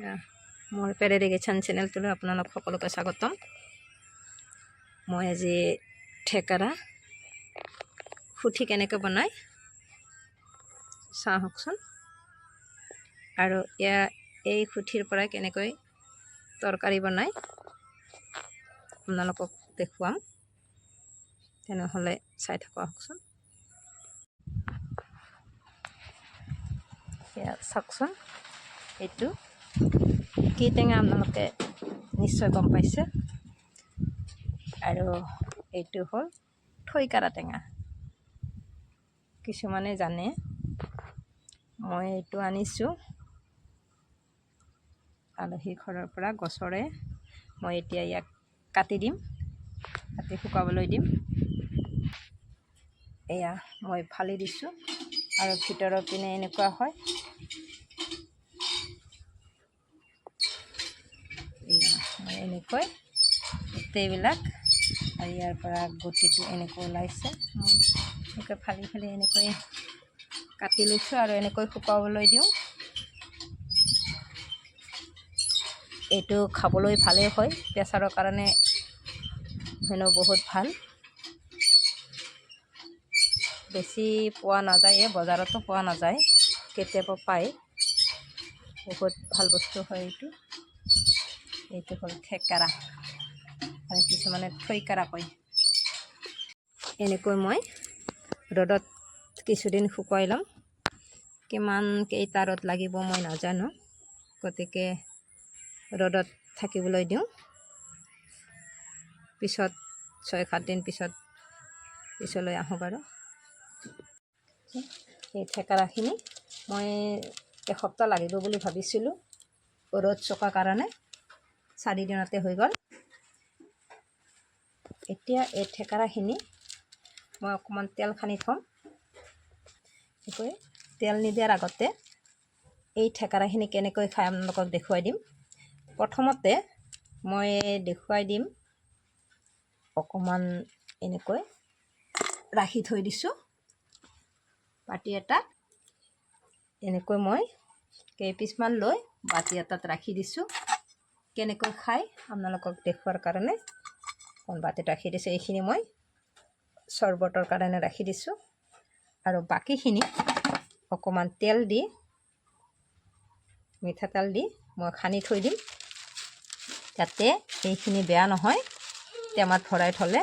এয়া, মোৰ পেৰেৰে কিচেন চেনেলটোলৈ আপোনালোক সকলোকে স্বাগতম। মই আজি ঠেকেৰা সুঠি কেনেকৈ বনায় চাওকচোন আৰু এয়া এই সুঠিৰ পৰা কেনেকৈ তৰকাৰী বনায় আপোনালোকক দেখুৱাম। তেনেহ'লে চাই থকা আহকচোন চাওকচোন এইটো। কি টেঙা আপোনালোকে নিশ্চয় গম পাইছে আৰু এইটো হ'ল থৈকাৰা টেঙা কিছুমানে জানে মই এইটো আনিছোঁ আলহী ঘৰৰ পৰা গছৰে মই এতিয়া ইয়াক কাটি দিম কাটি শুকাবলৈ দিম এয়া মই ফালি দিছোঁ আৰু ভিতৰৰ পিনে এনেকুৱা হয় এনেকৈ গোটেইবিলাক আৰু ইয়াৰ পৰা গুটিটো এনেকৈ ওলাইছে। মই এনেকৈ ফালি ফালি এনেকৈ কাটি লৈছোঁ আৰু এনেকৈ শুকাবলৈ দিওঁ। এইটো খাবলৈ ভালেই হয়, প্ৰেছাৰৰ কাৰণে হেনো বহুত ভালো। বেছি পোৱা নাযায়, বজাৰতো পোৱা নাযায়, কেতিয়াবা পায়। বহুত ভালো বস্তু হয় এইটো। এইটো হ'ল থেকেৰা আৰু কিছুমানে থৈকাৰা কয়। এনেকৈ মই ৰ'দত কিছুদিন শুকুৱাই ল'ম। কিমান কেইটা ৰ'দ লাগিব মই নাজানো। গতিকে ৰ'দত থাকিবলৈ দিওঁ। পিছত ছয় সাতদিন পিছত, পিছলৈ আহোঁ বাৰু। এই থেকেৰাখিনি মই এসপ্তাহ লাগিব বুলি ভাবিছিলোঁ। ৰ'দ চোকা কাৰণে। চাৰিদিনতে হৈ গ'ল। এতিয়া এই থেকেৰাখিনি মই অকণমান তেল সানি থ'ম। এনেকৈ তেল নিদিয়াৰ আগতে এই থেকেৰাখিনি কেনেকৈ খাই আপোনালোকক দেখুৱাই দিম। প্ৰথমতে মই দেখুৱাই দিম অকণমান এনেকৈ ৰাখি থৈ দিছোঁ। বাতি এটাত এনেকৈ মই কেইপিচমান লৈ বাতি এটাত ৰাখি দিছোঁ। কেনেকৈ খাই আপোনালোকক দেখুৱাৰ কাৰণে অকণ বাতিত ৰাখি দিছোঁ। এইখিনি মই চৰ্বতৰ কাৰণে ৰাখি দিছোঁ। আৰু বাকীখিনি অকণমান তেল দি মিঠাতেল দি মই সানি থৈ দিম। যাতে এইখিনি বেয়া নহয়, টেমাত ভৰাই থ'লে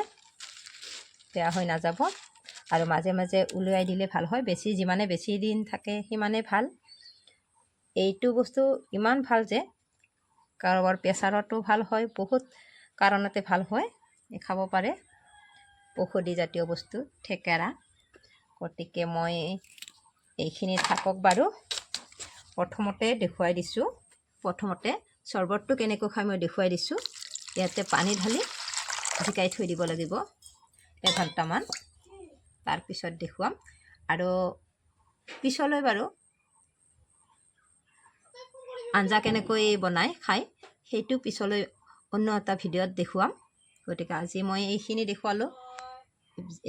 বেয়া হৈ নাযাব। আৰু মাজে মাজে উলিয়াই দিলে ভালো হয়। বেছি যিমানে বেছি দিন থাকে সিমানেই ভালো। এইটো বস্তু ইমান ভালো যে কাৰোবাৰ প্ৰেছাৰতো ভালো হয়, বহুত কাৰণতে ভালো হয় খাব পাৰে। ঔষধি জাতীয় বস্তু, থেকেৰা। গতিকে মই এইখিনি থাকক বাৰু। প্ৰথমতে দেখুৱাই দিছোঁ। প্ৰথমতে চৰ্বতটো কেনেকৈ খাই মই দেখুৱাই দিছোঁ। ইয়াতে পানী ঢালি জিকাই থৈ দিব লাগিব এঘণ্টামান তাৰপিছত দেখুৱাম। আৰু পিছলৈ বাৰু আঞ্জা কেনেকৈ বনাই খাই। সেইটো পিছলৈ অন্য এটা ভিডিঅ'ত দেখুৱাম। গতিকে আজি মই এইখিনি দেখুৱালোঁ।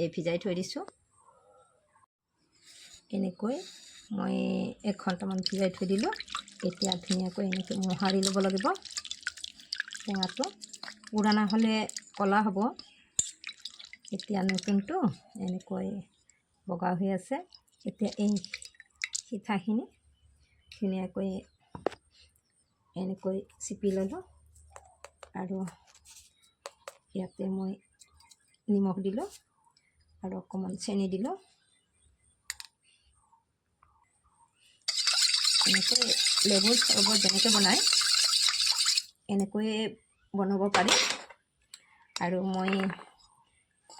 এই ভিজাই থৈ দিছোঁ। এনেকৈ মই এক ঘণ্টামান ভিজাই থৈ দিলোঁ। এতিয়া ধুনীয়াকৈ এনেকৈ মোহাৰি ল'ব লাগিব। টেঙাটো। পুৰাণা হ'লে ক'লা হ'ব। এতিয়া নতুনটো এনেকৈ বগা হৈ আছে। এতিয়া এই সিঠাখিনি ধুনীয়াকৈ এনেকৈ চিপি ল'লোঁ আৰু ইয়াতে মই নিমখ দিলোঁ আৰু অকণমান চেনি দিলোঁ। এনেকৈ লেবুৰ চৰ্বত যেনেকৈ বনায়, এনেকৈয়ে বনাব পাৰি। আৰু মই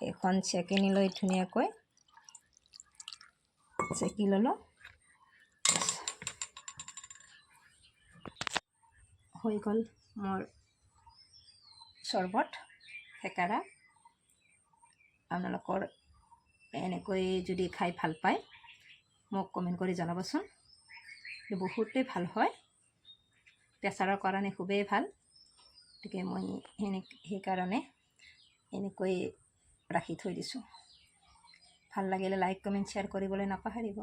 এখন চেকেনি লৈ ধুনীয়াকৈ চেকি ল'লোঁ। হৈ গ'ল মোৰ চৰ্বত থেকেৰা আপোনালোকৰ এনেকৈ যদি খাই ভালো পায়, মোক কমেণ্ট কৰি জনাবচোন। বহুতেই ভালো হয়। প্ৰেছাৰৰ কাৰণে খুবেই ভালো। গতিকে মই সেনে সেইকাৰণে এনেকৈ ৰাখি থৈ দিছোঁ। ভালো লাগিলে লাইক কমেণ্ট শ্বেয়াৰ কৰিবলৈ নাপাহৰিব।